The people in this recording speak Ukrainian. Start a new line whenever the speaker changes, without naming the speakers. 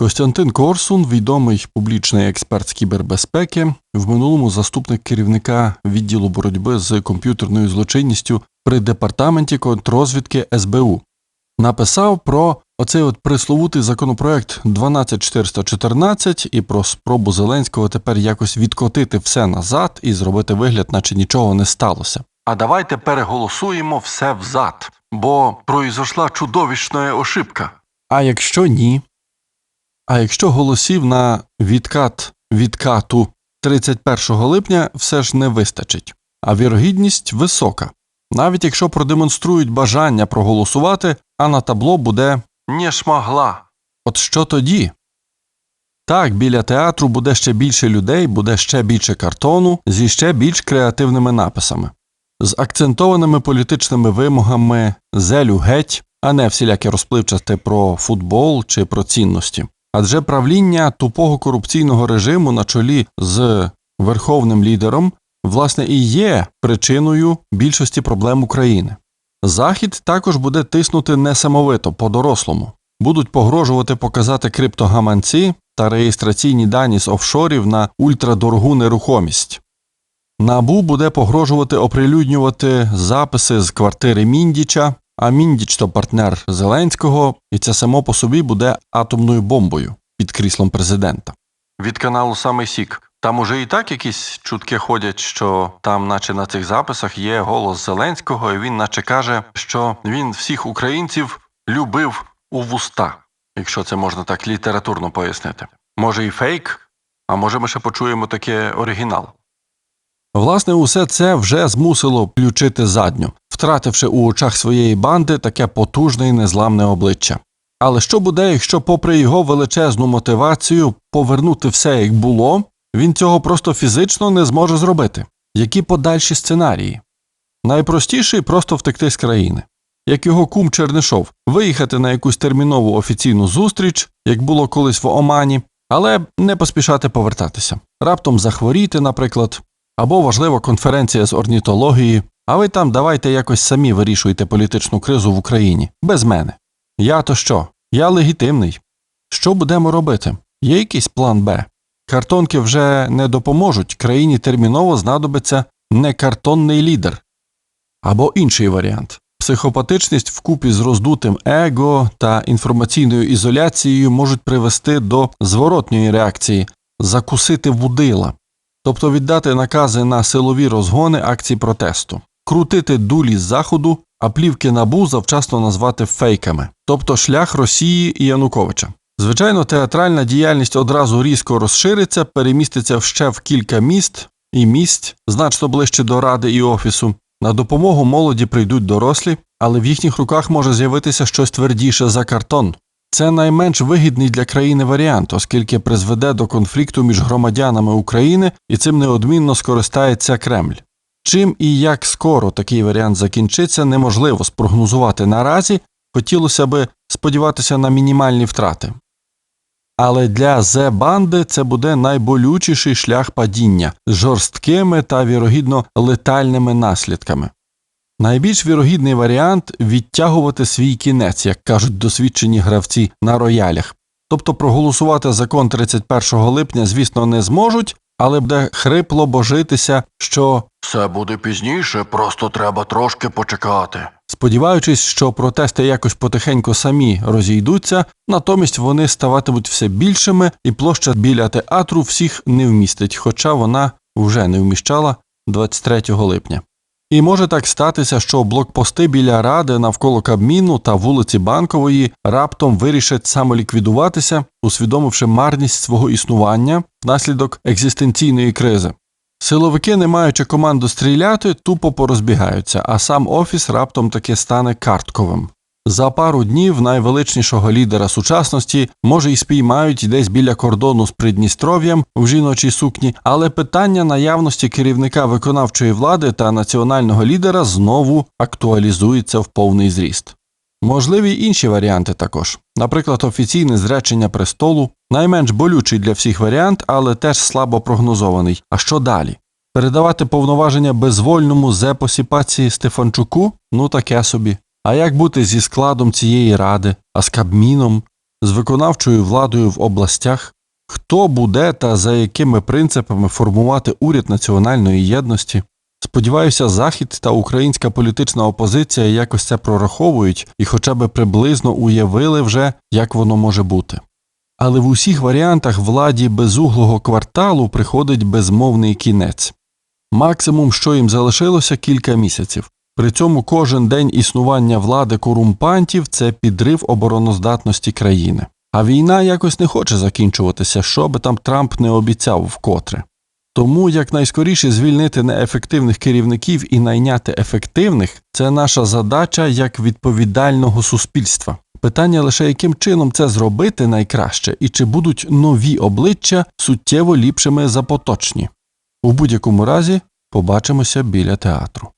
Костянтин Корсун, відомий публічний експерт з кібербезпеки, в минулому заступник керівника відділу боротьби з комп'ютерною злочинністю при департаменті контррозвідки СБУ, написав про оцей от присловутий законопроект 12414 і про спробу Зеленського тепер якось відкотити все назад і зробити вигляд, наче нічого не сталося. А давайте переголосуємо все взад, бо произошла чудовищна ошибка. А якщо ні? А якщо голосів на відкат відкату 31 липня все ж не вистачить, а вірогідність висока, навіть якщо продемонструють бажання проголосувати, а на табло буде «не шмагла». От що тоді? Так, біля театру буде ще більше людей, буде ще більше картону зі ще більш креативними написами, з акцентованими політичними вимогами зелю геть, а не всіляке розпливчасте про футбол чи про цінності. Адже правління тупого корупційного режиму на чолі з верховним лідером власне і є причиною більшості проблем України. Захід також буде тиснути несамовито по-дорослому, будуть погрожувати показати криптогаманці та реєстраційні дані з офшорів на ультрадорогу нерухомість. Набу буде погрожувати оприлюднювати записи з квартири Міндіча, а Міндіч то партнер Зеленського, і це само по собі буде атомною бомбою під кріслом президента. Від каналу Самий Сік. Там уже і так якісь чутки ходять, що там, наче на цих записах, є голос Зеленського, і він наче каже, що він всіх українців любив у вуста, якщо це можна так літературно пояснити. Може і фейк, а може ми ще почуємо таке оригінал. Власне, усе це вже змусило включити задню, втративши у очах своєї банди таке потужне і незламне обличчя. Але що буде, якщо, попри його величезну мотивацію повернути все як було, він цього просто фізично не зможе зробити? Які подальші сценарії? Найпростіший просто втекти з країни. Як його кум Чернишов, виїхати на якусь термінову офіційну зустріч, як було колись в Омані, але не поспішати повертатися. Раптом захворіти, наприклад, або важлива конференція з орнітології, а ви там давайте якось самі вирішуйте політичну кризу в Україні, без мене. Я то що? Я легітимний. Що будемо робити? Є якийсь план Б? Картонки вже не допоможуть, країні терміново знадобиться некартонний лідер. Або інший варіант. Психопатичність вкупі з роздутим его та інформаційною ізоляцією можуть привести до зворотньої реакції закусити вудила, тобто віддати накази на силові розгони акцій протесту, крутити дулі з заходу, а плівки набу завчасно назвати фейками, тобто шлях Росії і Януковича. Звичайно, театральна діяльність одразу різко розшириться, переміститься ще в кілька міст і місць, значно ближче до ради і офісу. На допомогу молоді прийдуть дорослі, але в їхніх руках може з'явитися щось твердіше за картон. Це найменш вигідний для країни варіант, оскільки призведе до конфлікту між громадянами України і цим неодмінно скористається Кремль. Чим і як скоро такий варіант закінчиться, неможливо спрогнозувати наразі, хотілося би сподіватися на мінімальні втрати. Але для Зе-банди це буде найболючіший шлях падіння з жорсткими та вірогідно летальними наслідками. Найбільш вірогідний варіант відтягувати свій кінець, як кажуть досвідчені гравці на роялях. Тобто проголосувати закон 31 липня, звісно, не зможуть, але буде хрипло божитися, що все буде пізніше, просто треба трошки почекати. Сподіваючись, що протести якось потихеньку самі розійдуться, натомість вони ставатимуть все більшими, і площа біля театру всіх не вмістить, хоча вона вже не вміщала 23 липня. І може так статися, що блокпости біля ради навколо Кабміну та вулиці Банкової раптом вирішать самоліквідуватися, усвідомивши марність свого існування внаслідок екзистенційної кризи. Силовики, не маючи команду стріляти, тупо порозбігаються, а сам офіс раптом таки стане картковим. За пару днів найвеличнішого лідера сучасності може й спіймають десь біля кордону з Придністров'ям в жіночій сукні, але питання наявності керівника виконавчої влади та національного лідера знову актуалізується в повний зріст. Можливі інші варіанти також, наприклад, офіційне зречення престолу, найменш болючий для всіх варіант, але теж слабо прогнозований. А що далі? Передавати повноваження безвольному зепосіпації Стефанчуку? Ну таке собі. А як бути зі складом цієї ради, а з Кабміном? з виконавчою владою в областях, хто буде та за якими принципами формувати уряд національної єдності. Сподіваюся, Захід та українська політична опозиція якось це прораховують і хоча б приблизно уявили вже, як воно може бути. Але в усіх варіантах владі безуглого кварталу приходить безмовний кінець. Максимум, що їм залишилося, кілька місяців. При цьому кожен день існування влади корумпантів це підрив обороноздатності країни. А війна якось не хоче закінчуватися, що би там Трамп не обіцяв вкотре. Тому якнайскоріше звільнити неефективних керівників і найняти ефективних це наша задача як відповідального суспільства. Питання лише яким чином це зробити найкраще, і чи будуть нові обличчя суттєво ліпшими за поточні. У будь-якому разі побачимося біля театру.